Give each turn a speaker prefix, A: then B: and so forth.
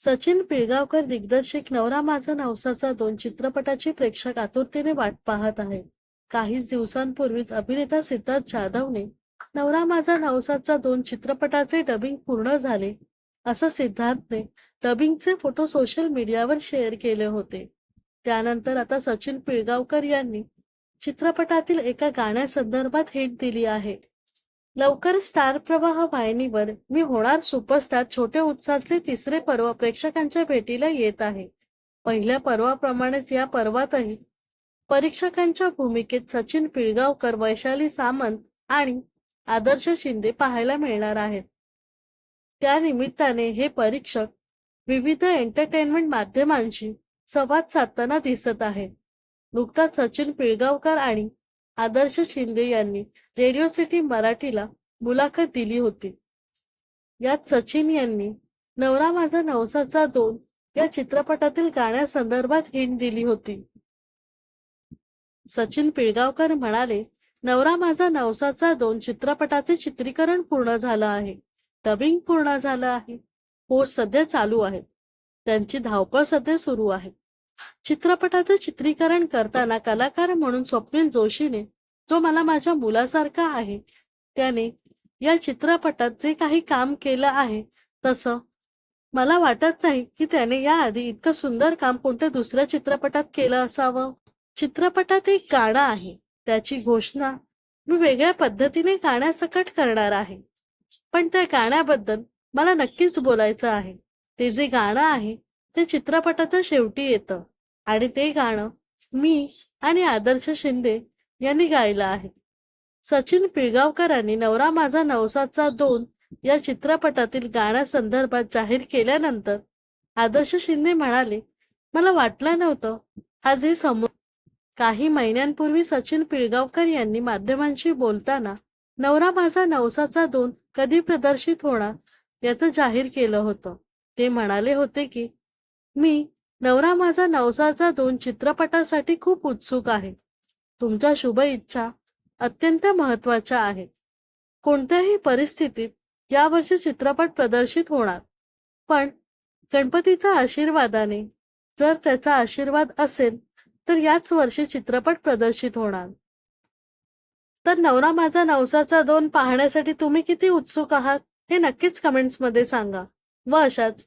A: सचिन पिळगावकर दिग्दर्शित नवरा माझा नवसाचा दोन चित्रपटाची प्रेक्षक आतुरतेने वाट पाहत आहेत काहीच दिवसांपूर्वीच अभिनेता सिद्धार्थ जाधवने नवरा माझा नवसाचा दोन चित्रपटाचे डबिंग पूर्ण झाले असं सिद्धार्थने डबिंगचे फोटो सोशल मीडियावर शेअर केले होते. त्यानंतर आता सचिन पिळगावकर यांनी चित्रपटातील एका गाण्यासंदर्भात हिट दिली आहे. लवकर स्टार प्रवाह वाहिनीवर मी होणार सुपरस्टार छोटे उत्साहाचे तिसरे पर्व प्रेक्षकांच्या भेटीला येत आहे. पहिल्या पर्वाप्रमाणेच या पर्वातही परीक्षकांच्या भूमिकेत सचिन पिळगावकर वैशाली सामंत आणि आदर्श शिंदे पाहायला मिळणार आहेत. त्या निमित्ताने हे परीक्षक विविध एंटरटेनमेंट माध्यमांशी संवाद साधताना दिसत आहेत. नुकताच सचिन पिळगावकर आणि आदर्श शिंदे यांनी रेडिओ सिटी मराठीला मुलाखत दिली होती. यात सचिन यांनी नवरा माझा नवसाचा दोन या चित्रपटातील गाण्यासंदर्भात हिंट दिली होती. सचिन पिळगावकर म्हणाले नवरा माझा नवसाचा दोन चित्रपटाचे चित्रीकरण पूर्ण झालं आहे. डबिंग पूर्ण झालं आहे. पोस्ट सध्या चालू आहे. त्यांची धावपळ सध्या सुरू आहे. चित्रपटाचं चित्रीकरण करताना कलाकार म्हणून स्वप्नील जोशीने जो मला माझ्या मुलासारखा आहे त्याने या चित्रपटात जे काही काम केलं आहे तसं मला वाटत नाही की त्याने याआधी इतकं सुंदर काम कोणत्या दुसऱ्या चित्रपटात केलं असावं. चित्रपटात एक गाणं आहे त्याची घोषणा मी वेगळ्या पद्धतीने गाण्यासकट करणार आहे. पण त्या गाण्याबद्दल मला नक्कीच बोलायचं आहे. ते जे गाणं आहे ते चित्रपटाच्या शेवटी येतं. आणि ते गाणं मी आणि आदर्श शिंदे यांनी गायलं आहे. सचिन पिळगावकरांनी नवरा माझा नवसाचा दोन या चित्रपटातील गाण्यासंदर्भात जाहीर केल्यानंतर आदर्श शिंदे म्हणाले मला वाटलं नव्हतं आज हे समोर काही महिन्यांपूर्वी सचिन पिळगावकर यांनी माध्यमांशी बोलताना नवरा माझा नवसाचा दोन कधी प्रदर्शित होणार याचं जाहीर केलं होतं. ते म्हणाले होते की मी नवरा माझा नवसाचा दोन चित्रपटासाठी खूप उत्सुक आहे. तुमच्या शुभ इच्छा अत्यंत महत्त्वाच्या आहेत. कोणत्याही परिस्थितीत यावर्षी चित्रपट प्रदर्शित होणार. पण गणपतीच्या आशीर्वादाने जर त्याचा आशीर्वाद असेल तर याच वर्षी चित्रपट प्रदर्शित होणार. तर नवरा माझा नवसाचा दोन पाहण्यासाठी तुम्ही किती उत्सुक आहात हे नक्कीच कमेंट्समध्ये सांगा. व अशाच